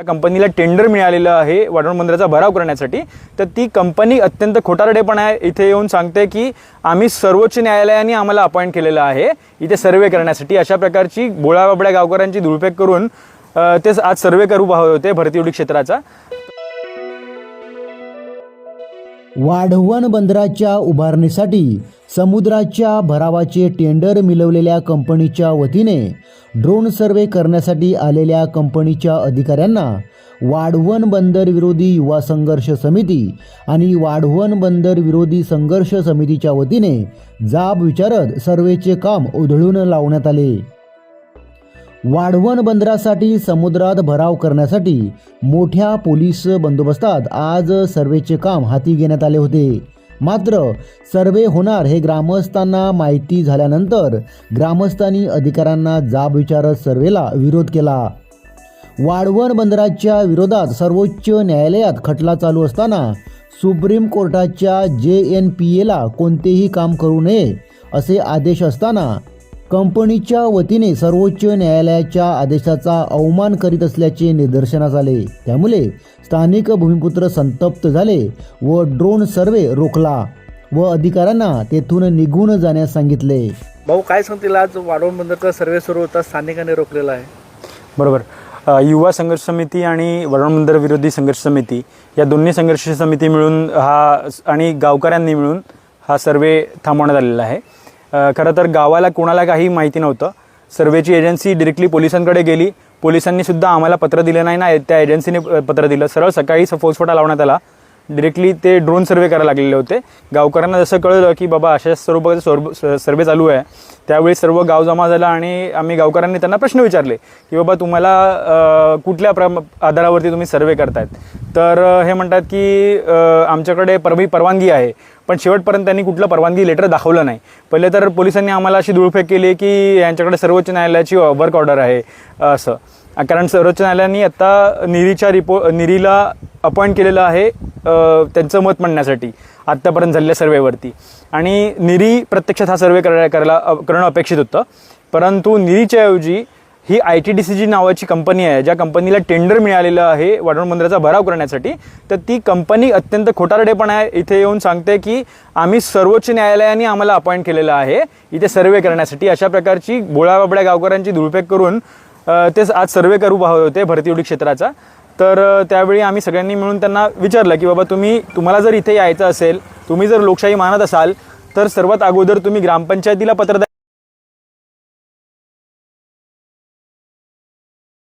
त्या कंपनीला टेंडर मिळालेलं आहे वाढवण मंदिराचा भराव करण्यासाठी तर ती कंपनी अत्यंत खोटारडेपणा इथे येऊन सांगते की आम्ही सर्वोच्च न्यायालयाने आम्हाला अपॉइंट केलेलं आहे. इथे सर्वे करण्यासाठी अशा प्रकारची बोळाबाबड्या गावकऱ्यांची धुळफेक करून तेच आज सर्वे करू पाहत होते भरती उडी क्षेत्राचा. वाढवण बंदराच्या उभारणीसाठी समुद्राच्या भरावाचे टेंडर मिळवलेल्या कंपनीच्या वतीने ड्रोन सर्वे करण्यासाठी आलेल्या कंपनीच्या अधिकाऱ्यांना वाढवण बंदर विरोधी युवा संघर्ष समिती आणि वाढवण बंदर विरोधी संघर्ष समितीच्या वतीने जाब विचारत सर्वेचे काम उधळून लावण्यात आले. वाढवण बंदरासाठी समुद्रात भराव करण्यासाठी मोठ्या पोलीस बंदोबस्तात आज सर्वेचे काम हाती घेण्यात आले होते. मात्र सर्वे होणार हे ग्रामस्थांना माहिती झाल्यानंतर ग्रामस्थांनी अधिकाऱ्यांना जाब विचारत सर्वेला विरोध केला. वाढवण बंदराच्या विरोधात सर्वोच्च न्यायालयात खटला चालू असताना सुप्रीम कोर्टाच्या जे एन पी एला कोणतेही काम करू नये असे आदेश असताना कंपनीच्या वतीने सर्वोच्च न्यायालयाच्या आदेशाचा अवमान करीत असल्याचे निदर्शनास आले. त्यामुळे स्थानिक भूमिपुत्र संतप्त झाले व ड्रोन सर्वे रोखला व अधिकाऱ्यांना तेथून निघून जाण्यास सांगितले. भाऊ काय सांगतील? आज वाढवण बंदरचा सर्वे सुरू होता स्थानिकांनी रोखलेला आहे. बरोबर. युवा संघर्ष समिती आणि बंदर विरोधी संघर्ष समिती या दोन्ही संघर्ष समिती मिळून हा आणि गावकऱ्यांनी मिळून हा सर्वे थांबवण्यात आलेला आहे. खरं तर गावाला कोणाला काही माहिती नव्हतं. सर्वेची एजन्सी डिरेक्टली पोलिसांकडे गेली. पोलिसांनी सुद्धा आम्हाला पत्र दिलं नाही ना त्या एजन्सीने पत्र दिलं. सरळ सकाळी फौजफोटा लावण्यात आला. डिरेक्टली ते ड्रोन सर्वे करायला लागलेले होते. गावकऱ्यांना जसं कळलं की बाबा अशा स्वरूपाचा सर्व सर्वे चालू आहे. त्यावेळी सर्व गाव जमा झाला आणि आम्ही गावकऱ्यांनी त्यांना प्रश्न विचारले की बाबा तुम्हाला कुठल्या प्र आधारावरती तुम्ही सर्वे करतायत? तर हे म्हणतात की आमच्याकडे परवी परवानगी आहे पण शेवटपर्यंत त्यांनी कुठलं परवानगी लेटर दाखवलं नाही. पहिले तर पोलिसांनी आम्हाला अशी धुळफेक केली की यांच्याकडे सर्वोच्च न्यायालयाची वर्क ऑर्डर आहे असं. कारण सर्वोच्च न्यायालयाने आत्ता निरीच्या रिपो निरीला अपॉइंट केलेलं आहे त्यांचं मत मांडण्यासाठी आत्तापर्यंत झालेल्या सर्वेवरती. आणि निरी प्रत्यक्षात हा सर्वे करायला करायला करणं अपेक्षित होतं. परंतु निरीच्या ऐवजी ही I T D C G नावाची कंपनी आहे ज्या कंपनीला टेंडर मिळालेलं आहे वाढवण मंदिराचा भराव करण्यासाठी. तर ती कंपनी अत्यंत खोटारडेपणा इथे येऊन सांगते की आम्ही सर्वोच्च न्यायालयाने आम्हाला अपॉइंट केलेलं आहे. इथे सर्वे करण्यासाठी. अशा प्रकारची बोळाबाबड्या गावकऱ्यांची धुळफेक करून तेच ते आज सर्वे करू पाहत होते भरती उडी क्षेत्राचा. तर त्यावेळी आम्ही सगळ्यांनी मिळून त्यांना विचारलं की बाबा तुम्ही तुम्हाला जर इथे यायचं असेल तुम्ही जर लोकशाही मानत असाल तर सर्वात अगोदर तुम्ही ग्रामपंचायतीला पत्र द्या